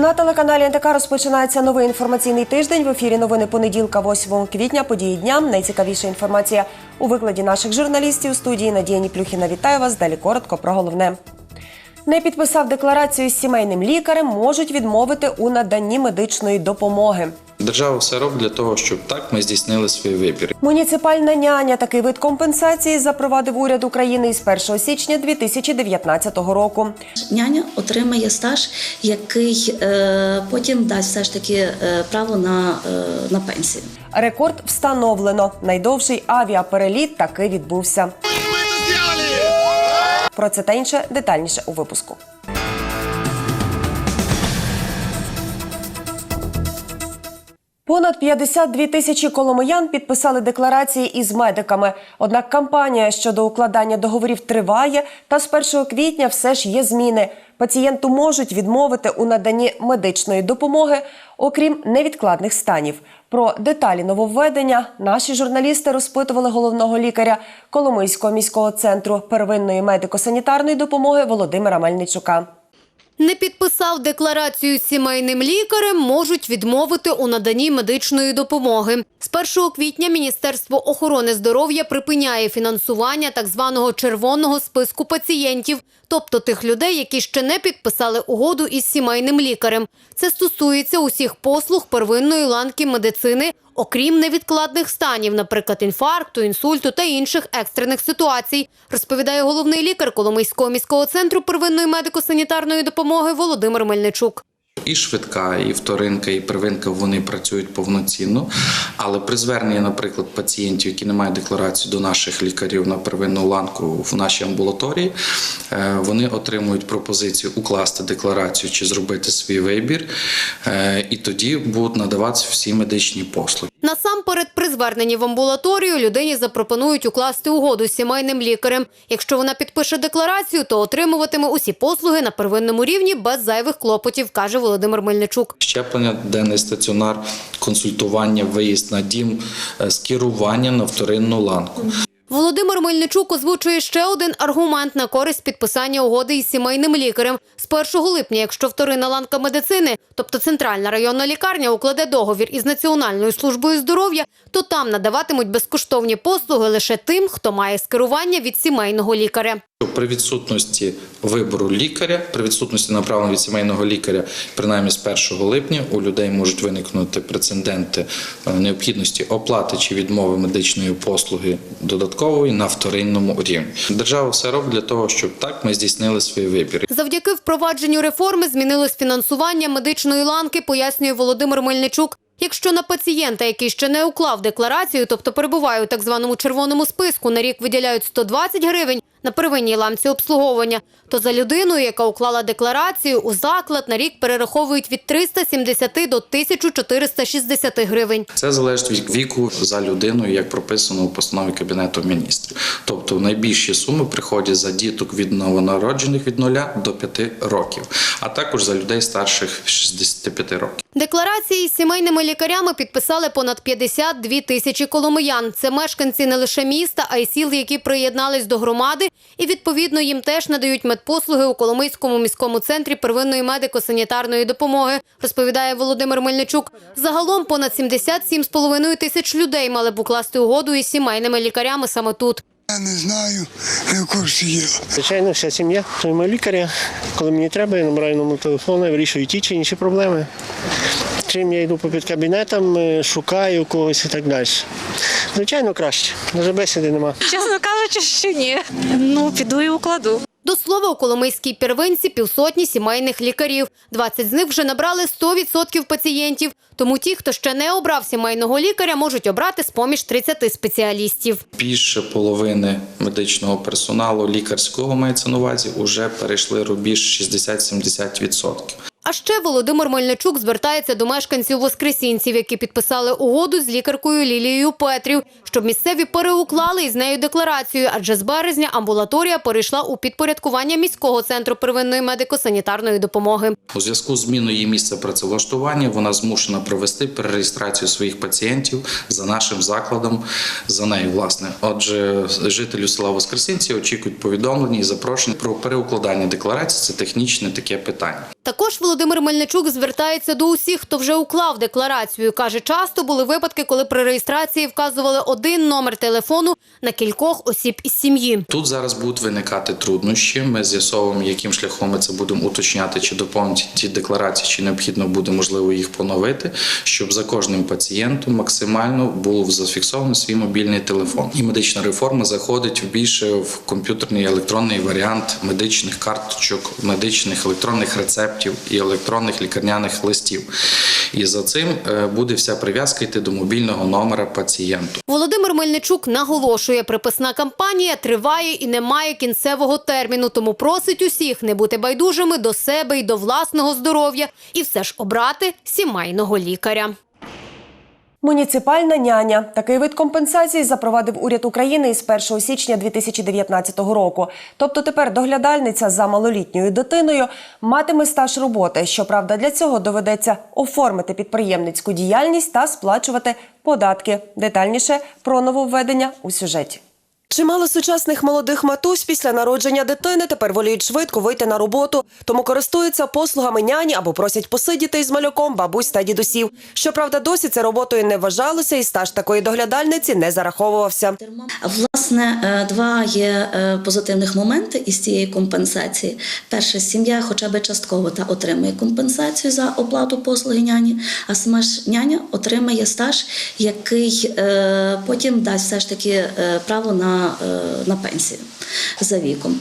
На телеканалі НТК розпочинається новий інформаційний тиждень. В ефірі новини понеділка, 8 квітня. Події дня. Найцікавіша інформація у викладі наших журналістів студії Надія Ніплюхіна. Вітаю вас. Далі коротко про головне. Не підписав декларацію з сімейним лікарем, можуть відмовити у наданні медичної допомоги. Держава все робить для того, щоб так ми здійснили свій вибір. Муніципальна няня такий вид компенсації запровадив уряд України із 1 січня 2019 року. Няня отримає стаж, який е, потім дасть все ж таки е, право на, е, на пенсію. Рекорд встановлено. Найдовший авіапереліт таки відбувся. Про це та інше детальніше у випуску. Понад 52 тисячі коломиян підписали декларації із медиками. Однак кампанія щодо укладання договорів триває, та з 1 квітня все ж є зміни. Пацієнту можуть відмовити у наданні медичної допомоги, окрім невідкладних станів. Про деталі нововведення наші журналісти розпитували головного лікаря Коломийського міського центру первинної медико-санітарної допомоги Володимира Мельничука. Не підписав декларацію сімейним лікарем, можуть відмовити у наданні медичної допомоги. З 1 квітня Міністерство охорони здоров'я припиняє фінансування так званого червоного списку пацієнтів, тобто тих людей, які ще не підписали угоду із сімейним лікарем. Це стосується усіх послуг первинної ланки медицини, окрім невідкладних станів, наприклад, інфаркту, інсульту та інших екстрених ситуацій, розповідає головний лікар Коломийського міського центру первинної медико-санітарної допомоги Володимир Мельничук. І швидка, і вторинка, і первинка вони працюють повноцінно. Але при зверненні, наприклад, пацієнтів, які не мають декларації до наших лікарів на первинну ланку в нашій амбулаторії, е, вони отримують пропозицію укласти декларацію чи зробити свій вибір, е, і тоді будуть надаватися всі медичні послуги. Насамперед, при зверненні в амбулаторію людині запропонують укласти угоду з сімейним лікарем. Якщо вона підпише декларацію, то отримуватиме усі послуги на первинному рівні без зайвих клопотів, каже Володимир Мельничук. Щеплення, денний стаціонар, консультування, виїзд на дім, е, скерування на вторинну ланку. Володимир Мельничук озвучує ще один аргумент на користь підписання угоди із сімейним лікарем. З 1 липня, якщо вторинна ланка медицини, тобто центральна районна лікарня, укладе договір із Національною службою здоров'я, то там надаватимуть безкоштовні послуги лише тим, хто має скерування від сімейного лікаря. При відсутності вибору лікаря, при відсутності направлення від сімейного лікаря, принаймні з 1 липня, у людей можуть виникнути прецеденти е, необхідності оплати чи відмови медичної послуги додаткової на вторинному рівні. Держава все робить для того, щоб так ми здійснили свій вибір. Завдяки впровадженню реформи змінилось фінансування медичної ланки, пояснює Володимир Мельничук. Якщо на пацієнта, який ще не уклав декларацію, тобто перебуває у так званому червоному списку, на рік виділяють 120 гривень на первинній ламці обслуговування, то за людиною, яка уклала декларацію, у заклад на рік перераховують від 370 до 1460 гривень. Це залежить від віку за людиною, як прописано у постанові Кабінету міністрів. Тобто найбільші суми приходять за діток від новонароджених від 0 до 5 років, а також за людей старших 65 років. Декларації з сімейними лікарями підписали понад 52 тисячі коломиян. Це мешканці не лише міста, а й сіл, які приєднались до громади, і відповідно їм теж надають медпослуги у Коломийському міському центрі первинної медико-санітарної допомоги, розповідає Володимир Мельничук. Загалом понад 77,5 тисяч людей мали б укласти угоду із сімейними лікарями саме тут. Я не знаю, не в курсі діла. Звичайно, вся сім'я приймає лікаря. Коли мені треба, я набираю номер телефону, вирішую ті чи інші проблеми. Чим я йду по підкабінетам, е, шукаю когось і так далі. Звичайно, краще. Навіть бесіди нема. Чесно кажучи, що ні. Ну, піду і укладу. До слова, у Коломийській первинці півсотні сімейних лікарів. 20 з них вже набрали 100% пацієнтів. Тому ті, хто ще не обрав сімейного лікаря, можуть обрати з-поміж 30 спеціалістів. Більше половини медичного персоналу лікарського мається на увазі, вже перейшли рубіж 60-70%. А ще Володимир Мельничук звертається до мешканців Воскресінців, які підписали угоду з лікаркою Лілією Петрів, щоб місцеві переуклали із нею декларацію, адже з березня амбулаторія перейшла у підпорядкування міського центру первинної медико-санітарної допомоги. У зв'язку з зміною її місця працевлаштування вона змушена провести перереєстрацію своїх пацієнтів за нашим закладом, за нею, власне. Отже, жителю села Воскресінці очікують повідомлення і запрошення про переукладання декларації. Це технічне таке питання. Також Володимир Мельничук звертається до усіх, хто вже уклав декларацію. Каже, часто були випадки, коли при реєстрації вказували один номер телефону на кількох осіб із сім'ї. Тут зараз будуть виникати труднощі. Ми з'ясовуємо, яким шляхом ми це будемо уточняти, чи доповнити ті декларації, чи необхідно буде можливо їх поновити, щоб за кожним пацієнтом максимально був зафіксований свій мобільний телефон. І медична реформа заходить більше в комп'ютерний електронний варіант медичних карточок, медичних електронних рецептів і електронних лікарняних листів. І за цим е, буде вся прив'язка йти до мобільного номера пацієнту. Володимир Мельничук наголошує, приписна кампанія триває і не має кінцевого терміну, тому просить усіх не бути байдужими до себе і до власного здоров'я і все ж обрати сімейного лікаря. Муніципальна няня такий вид компенсації запровадив уряд України із 1 січня 2019 року. Тобто тепер доглядальниця за малолітньою дитиною матиме стаж роботи. Щоправда, для цього доведеться оформити підприємницьку діяльність та сплачувати податки. Детальніше про нововведення у сюжеті. Чимало сучасних молодих матусь після народження дитини тепер воліють швидко вийти на роботу, тому користуються послугами няні або просять посидіти із малюком бабусь та дідусів. Щоправда, досі це роботою не вважалося, і стаж такої доглядальниці не зараховувався. Власне, е, два є е, позитивних моменти із цієї компенсації. Перше, сім'я хоча б частково та отримує компенсацію за оплату послуги няні, а сама ж няня отримає стаж, який е, потім дасть все ж таки право на, е, на пенсію за віком.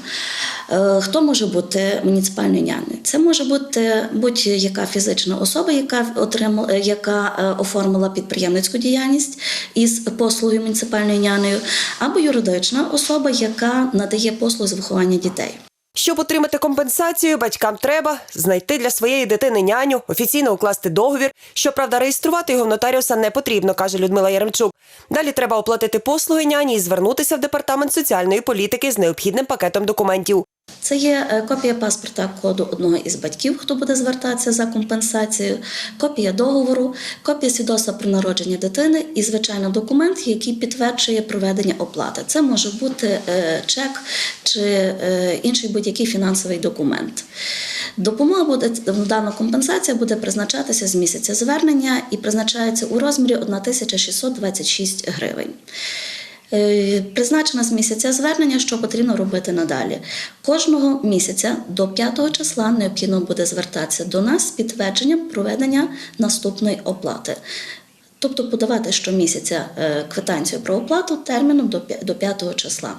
Е, Хто може бути муніципальною нянею? Це може бути будь-яка фізична особа, яка отримала, яка е, оформила підприємницьку діяльність із послугою муніципальною нянею, або юридична особа, яка надає послуги з виховання дітей. Щоб отримати компенсацію, батькам треба знайти для своєї дитини няню, офіційно укласти договір. Щоправда, реєструвати його в нотаріуса не потрібно, каже Людмила Яремчук. Далі треба оплатити послуги няні і звернутися в департамент соціальної політики з необхідним пакетом документів. Це є е, копія паспорта коду одного із батьків, хто буде звертатися за компенсацією, копія договору, копія свідоцтва про народження дитини і, звичайно, документ, який підтверджує проведення оплати. Це може бути е, чек чи е, інший будь-який фінансовий документ. Допомога буде дана компенсація буде призначатися з місяця звернення і призначається у розмірі 1626 гривень. Е, Призначена з місяця звернення, що потрібно робити надалі. Кожного місяця до 5 числа необхідно буде звертатися до нас з підтвердженням проведення наступної оплати. Тобто подавати щомісяця е, квитанцію про оплату терміном до п'я- 5 числа.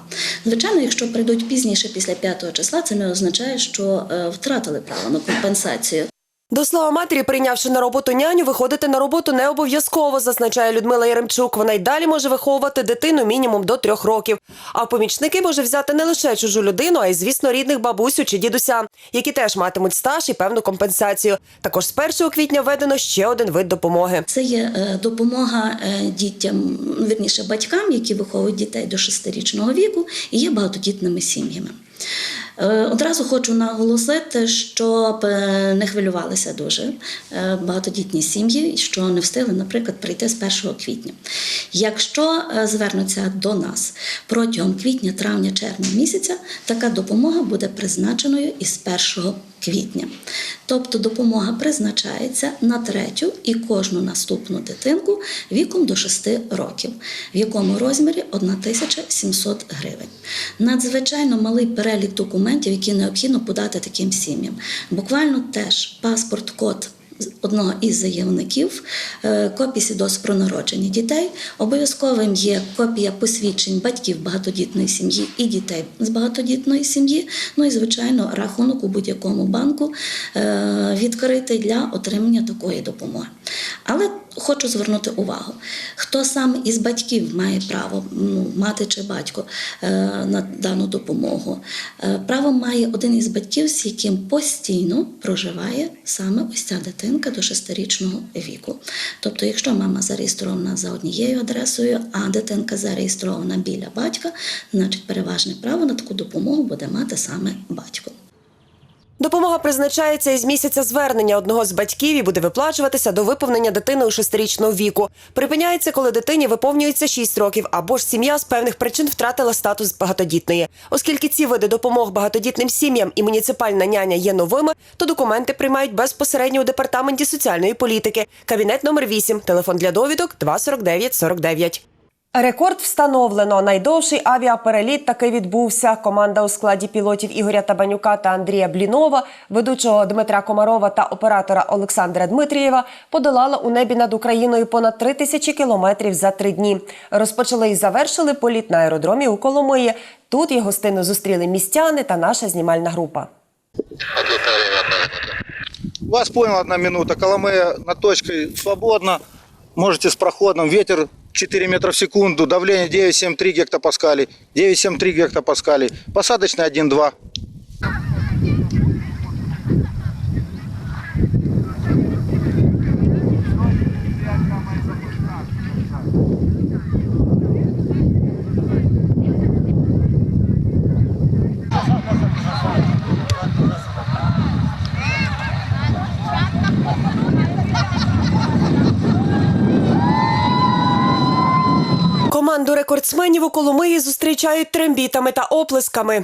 Звичайно, якщо прийдуть пізніше після 5 числа, це не означає, що е, втратили право на компенсацію. До слова матері, прийнявши на роботу няню, виходити на роботу не обов'язково, зазначає Людмила Яремчук. Вона й далі може виховувати дитину мінімум до трьох років. А в помічники може взяти не лише чужу людину, а й, звісно, рідних бабусю чи дідуся, які теж матимуть стаж і певну компенсацію. Також з 1 квітня введено ще один вид допомоги. Це є е, допомога е, дітям, вірніше батькам, які виховують дітей до 6-річного віку і є багатодітними сім'ями. Е, Одразу хочу наголосити, щоб е, не хвилювалися дуже е, багатодітні сім'ї, що не встигли, наприклад, прийти з 1 квітня. Якщо звернуться до нас протягом квітня, травня, червня місяця, така допомога буде призначеною із 1 квітня. Тобто допомога призначається на третю і кожну наступну дитинку віком до 6 років, в якому розмірі 1700 гривень. Надзвичайно малий перелік документів, які необхідно подати таким сім'ям. Буквально теж паспорт, код одного із заявників, е, копії свідоцтв про народження дітей. Обов'язковим є копія посвідчень батьків багатодітної сім'ї і дітей з багатодітної сім'ї. Ну і звичайно, рахунок у будь-якому банку е, відкритий для отримання такої допомоги. Але хочу звернути увагу, хто саме із батьків має право, ну, мати чи батько, е, на дану допомогу. Е, Право має один із батьків, з яким постійно проживає саме ось ця дитинка до 6-річного віку. Тобто, якщо мама зареєстрована за однією адресою, а дитинка зареєстрована біля батька, значить переважне право на таку допомогу буде мати саме батько. Допомога призначається із місяця звернення одного з батьків і буде виплачуватися до виповнення дитини у шестирічного віку. Припиняється, коли дитині виповнюється 6 років, або ж сім'я з певних причин втратила статус багатодітної. Оскільки ці види допомог багатодітним сім'ям і муніципальна няня є новими, то документи приймають безпосередньо у департаменті соціальної політики. Кабінет номер 8, телефон для довідок 249 49. Рекорд встановлено. Найдовший авіапереліт таки відбувся. Команда у складі пілотів Ігоря Табанюка та Андрія Блінова, ведучого Дмитра Комарова та оператора Олександра Дмитрієва подолала у небі над Україною понад три тисячі кілометрів за три дні. Розпочали і завершили політ на аеродромі у Коломиї. Тут їх гостину зустріли містяни та наша знімальна група. Вас понял, одна минута. Коломея на точке свободно. Можете с проходом. Ветер 4 метра в секунду. Давление 9,73 гектопаскалей. 9,73 гектопаскалей. посадочная 1,2. Рекордсменів у Коломиї зустрічають трембітами та оплесками.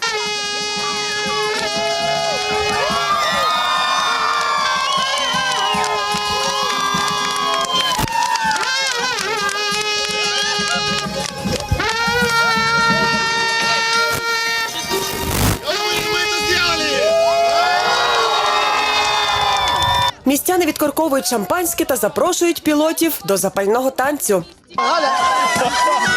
Містяни відкорковують шампанське та запрошують пілотів до запального танцю.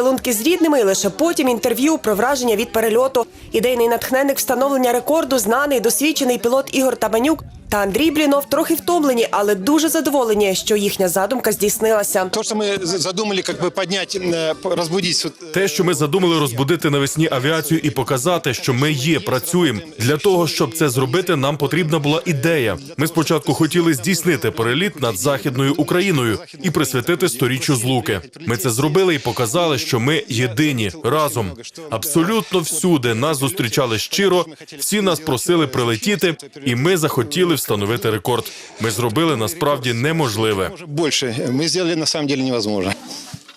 поцілунки з рідними, і лише потім інтерв'ю про враження від перельоту. Ідейний натхненник встановлення рекорду, знаний досвідчений пілот Ігор Табанюк та Андрій Блінов трохи втомлені, але дуже задоволені, що їхня задумка здійснилася. То, что мы з- задумали как бы поднять, э, п- разбудить вот, э, Те, що ми задумали розбудити навесні авіацію і показати, що ми є, працюємо. Для того, щоб це зробити, нам потрібна була ідея. Ми спочатку хотіли здійснити переліт над західною Україною і присвятити сторіччю злуки. Ми це зробили і показали, що ми єдині разом. Абсолютно всюди нас зустрічали щиро. Всі нас просили прилетіти, і ми захотіли встановити рекорд. Ми зробили насправді неможливе. Більше ми зробили, насправді, невозможно.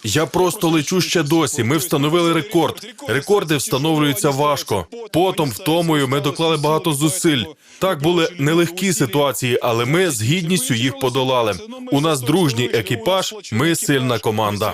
Я просто лечу ще досі. Ми встановили рекорд. Рекорди встановлюються важко. Потом, втомою, ми доклали багато зусиль. Так були нелегкі ситуації, але ми з гідністю їх подолали. У нас дружній екіпаж. Ми сильна команда.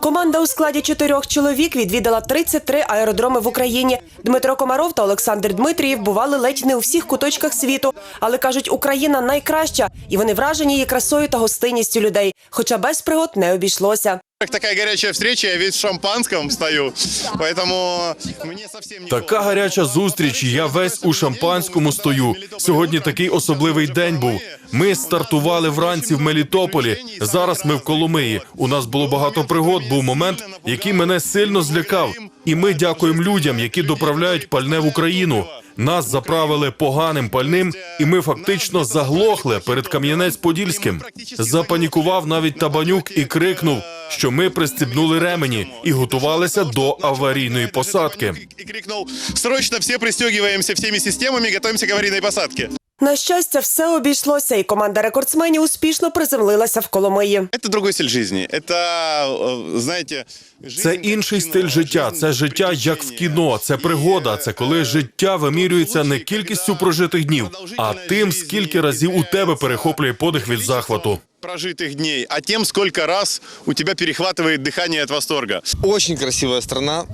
Команда у складі чотирьох чоловік відвідала 33 аеродроми в Україні. Дмитро Комаров та Олександр Дмитрієв бували ледь не у всіх куточках світу, але кажуть, Україна найкраща, і вони вражені її красою та гостинністю людей. Хоча без пригод не обійшлося. Как такая горячая встреча, я весь в шампанском стою, поэтому мне совсем не Така гаряча зустріч. Я весь у шампанському стою. Сьогодні такий особливий день був. Ми стартували вранці в Мелітополі. Зараз ми в Коломиї. У нас було багато пригод. Був момент, який мене сильно злякав. І ми дякуємо людям, які доправляють пальне в Україну. Нас заправили поганим пальним, і ми фактично заглохли перед Кам'янець-Подільським. Запанікував навіть табанюк і крикнув, що ми пристібнули ремені і готувалися до аварійної посадки. І крикнув срочно всі пристегиваемся всіми системами, готовимся до аварійної посадке. На щастя, все обійшлося, і команда рекордсменів успішно приземлилася в Коломиї. Это другой стиль жизни. Это, э, знаете... жизнь Це как інший кино, стиль життя. жизнь Це життя як в кіно. Це пригода. Це коли життя вимірюється не кількістю прожитих днів, а тим, скільки разів у тебе перехоплює подих від захвату. прожитых дней, а тем, сколько раз у тебя перехватывает дыхание от восторга. Очень красивая страна.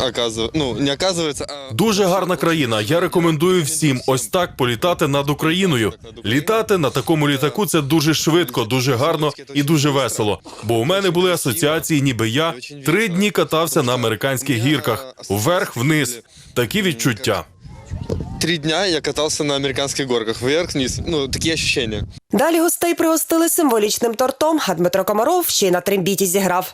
оказывается, ну, не оказывается, а... Дуже гарна країна. Я рекомендую всім ось так політати над Україною. Літати на такому літаку це дуже швидко, дуже гарно і дуже весело. Бо у мене були асоціації, ніби я три дні катався на американських гірках вверх вниз. Такі відчуття. Три дня я катался на американских горках, вверх-вниз, ну, такие ощущения. Далі гостей пригостили символічним тортом, а Дмитро Комаров ще й на трембіті зіграв.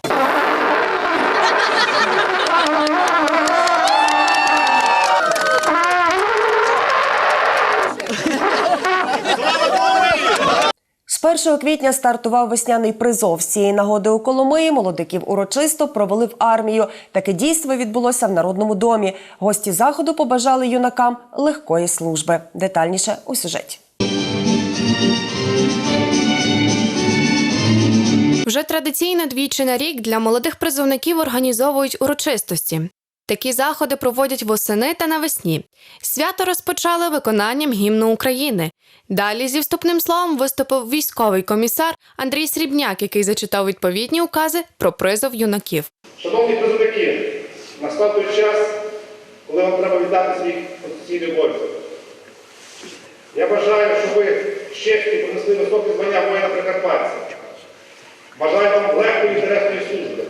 З 1 квітня стартував весняний призов. З цієї нагоди у Коломиї молодиків урочисто провели в армію. Таке дійство відбулося в Народному домі. Гості заходу побажали юнакам легкої служби. Детальніше у сюжеті. Вже традиційно двічі на рік для молодих призовників організовують урочистості. Такі заходи проводять восени та навесні. Свято розпочали виконанням гімну України. Далі зі вступним словом виступив військовий комісар Андрій Срібняк, який зачитав відповідні укази про призов юнаків. Шановні призовники, настав той час, коли вам треба віддати свій конституційний обов'язок. Я бажаю, щоб ви з честю понесли високе звання воїна Прикарпаття. Бажаю вам легкої інтересної служби.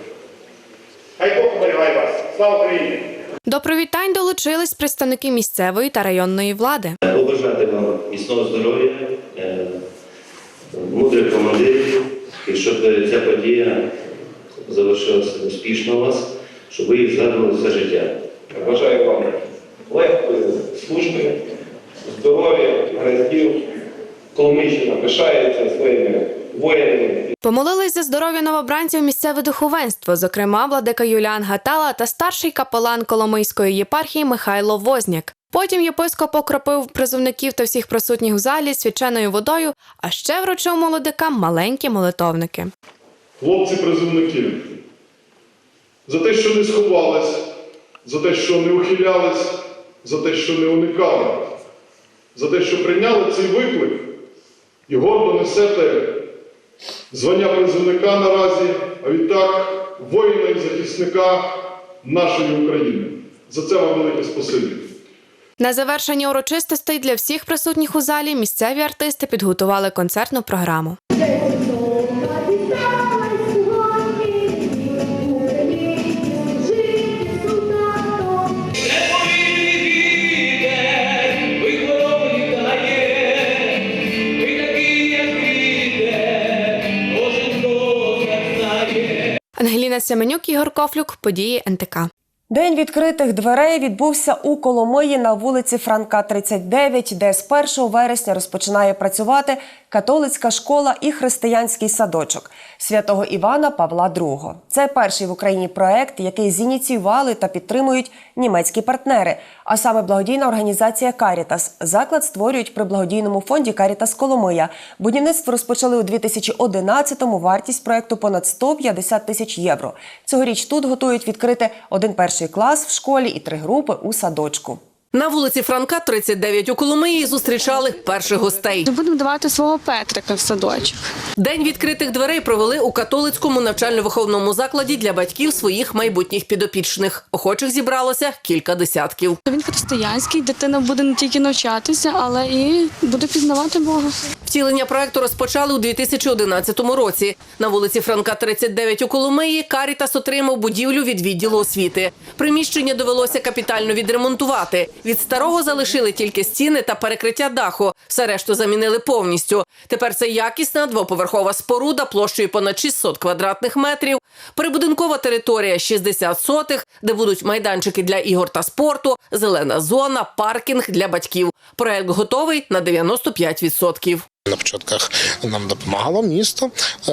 Хай Бог оберігає вас. Слава Україні! До привітань долучились представники місцевої та районної влади. побажати вам міцного здоров'я, е, мудрих командирів, і щоб ця подія завершилася успішно у вас, щоб ви їх згадували все життя. Бажаю вам легкої служби, здоров'я, гараздів. Коломийщина пишається своїми воїнами. Помолились за здоров'я новобранців місцеве духовенство, зокрема владика Юліан Гатала та старший капелан Коломийської єпархії Михайло Возняк. Потім єпископ окропив призовників та всіх присутніх в залі свяченою водою, а ще вручив молодикам маленькі молитовники. Хлопці-призовники, за те, що не сховались, за те, що не ухилялись, за те, що не уникали, за те, що прийняли цей виклик і гордо несете звання призовника наразі, а відтак воїна і захисника нашої України. За це вам велике спасибі. На завершення урочистостей для всіх присутніх у залі місцеві артисти підготували концертну програму. Ангеліна Семенюк, Ігор Кофлюк, події НТК. День відкритих дверей відбувся у Коломиї на вулиці Франка, 39, де з 1 вересня розпочинає працювати католицька школа і християнський садочок святого Івана Павла II. Це перший в Україні проект, який зініціювали та підтримують німецькі партнери, а саме благодійна організація Карітас. Заклад створюють при благодійному фонді Карітас Коломия. Будівництво розпочали у 2011-му. Вартість проекту понад 150 тисяч євро. Цьогоріч тут готують відкрити один перший клас в школі і три групи у садочку. На вулиці Франка, 39 у Коломиї зустрічали перших гостей. Будемо давати свого Петрика в садочок. День відкритих дверей провели у католицькому навчально-виховному закладі для батьків своїх майбутніх підопічних. Охочих зібралося кілька десятків. Він християнський, дитина буде не тільки навчатися, але і буде пізнавати Бога. Втілення проекту розпочали у 2011 році. На вулиці Франка, 39 у Коломиї, Карітас отримав будівлю від відділу освіти. Приміщення довелося капітально відремонтувати. Від старого залишили тільки стіни та перекриття даху. Все решту замінили повністю. Тепер це якісна двоповерхова споруда площею понад 600 квадратних метрів. Прибудинкова територія 60 сотих, де будуть майданчики для ігор та спорту, зелена зона, паркінг для батьків. Проект готовий на 95%. На початках нам допомагало місто, е,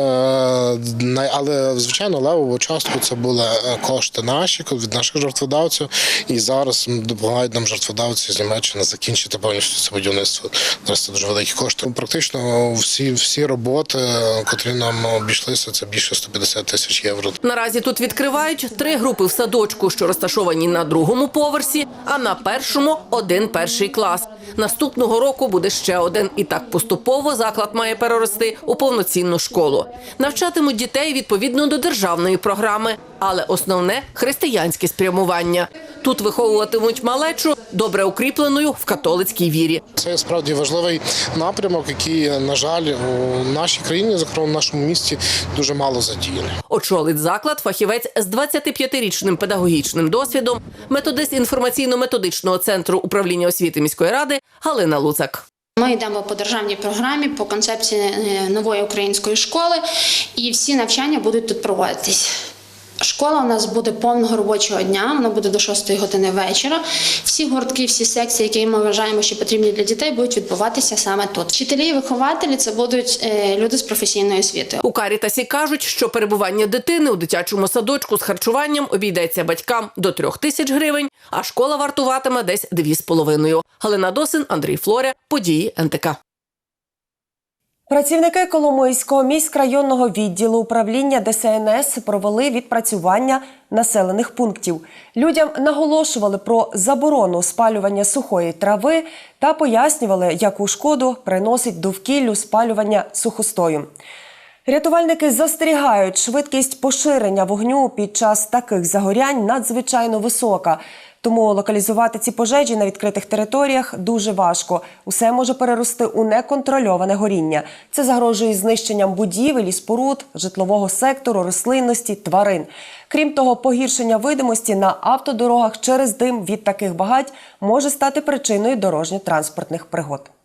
але звичайно левову частку це були е, кошти наші від наших жертводавців. І зараз допомагають нам жертводавці з Німеччини закінчити повністю це будівництво. Зараз це дуже великі кошти. Практично всі всі роботи, котрі нам обійшлися, це більше 150 тисяч євро. Наразі тут відкривають три групи в садочку, що розташовані на другому поверсі, а на першому один перший клас. Наступного року буде ще один. І так поступово заклад має перерости у повноцінну школу. Навчатимуть дітей відповідно до державної програми, але основне християнське спрямування. Тут виховуватимуть малечу добре укріпленою в католицькій вірі. Це справді важливий напрямок, який, на жаль, у нашій країні, зокрема в нашому місті, дуже мало задіяний. Очолить заклад фахівець з 25-річним педагогічним досвідом, методист інформаційно-методичного центру управління освіти міської ради Галина Луцак. Ми йдемо по державній програмі, по концепції е, нової української школи, і всі навчання будуть тут проводитись. Школа у нас буде повного робочого дня, вона буде до 6 години вечора. Всі гуртки, всі секції, які ми вважаємо, що потрібні для дітей, будуть відбуватися саме тут. Вчителі і вихователі це будуть е, люди з професійною освітою. У Карітасі кажуть, що перебування дитини у дитячому садочку з харчуванням обійдеться батькам до трьох тисяч гривень, а школа вартуватиме десь дві з половиною. Галина Досин, Андрій Флоря, події НТК. Працівники Коломийського міськрайонного відділу управління ДСНС провели відпрацювання населених пунктів. Людям наголошували про заборону спалювання сухої трави та пояснювали, яку шкоду приносить довкіллю спалювання сухостою. Рятувальники застерігають, швидкість поширення вогню під час таких загорянь надзвичайно висока. Тому локалізувати ці пожежі на відкритих територіях дуже важко. Усе може перерости у неконтрольоване горіння. Це загрожує знищенням будівель і споруд, житлового сектору, рослинності, тварин. Крім того, погіршення видимості на автодорогах через дим від таких багать може стати причиною дорожньо-транспортних пригод. –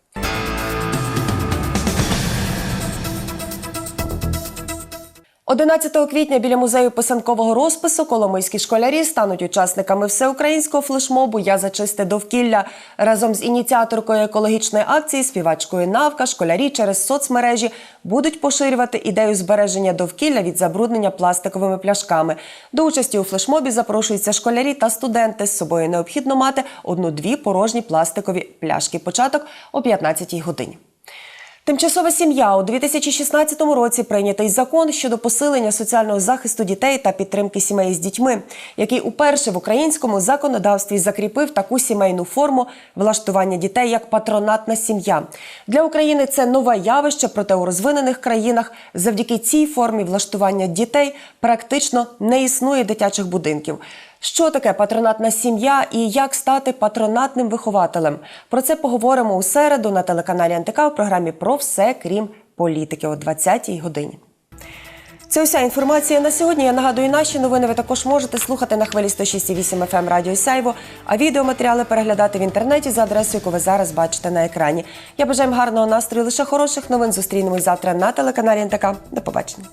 11 квітня біля музею писанкового розпису коломийські школярі стануть учасниками всеукраїнського флешмобу Я за чисте довкілля разом з ініціаторкою екологічної акції, співачкою Навка, школярі через соцмережі будуть поширювати ідею збереження довкілля від забруднення пластиковими пляшками. До участі у флешмобі запрошуються школярі та студенти. З собою необхідно мати одну-дві порожні пластикові пляшки. Початок о 15-й годині. Тимчасова сім'я у 2016 році прийнятий закон щодо посилення соціального захисту дітей та підтримки сімей з дітьми, який уперше в українському законодавстві закріпив таку сімейну форму влаштування дітей як патронатна сім'я. Для України це нове явище, проте у розвинених країнах завдяки цій формі влаштування дітей практично не існує дитячих будинків. Що таке патронатна сім'я і як стати патронатним вихователем? Про це поговоримо у середу на телеканалі НТК у програмі про все крім політики о 20-й годині. Це уся інформація на сьогодні. Я нагадую, наші новини ви також можете слухати на хвилі 106,8 FM Радіо Сяйво, а відеоматеріали переглядати в інтернеті за адресою, яку ви зараз бачите на екрані. Я бажаю вам гарного настрою, лише хороших новин. Зустрінемось завтра на телеканалі НТК. До побачення.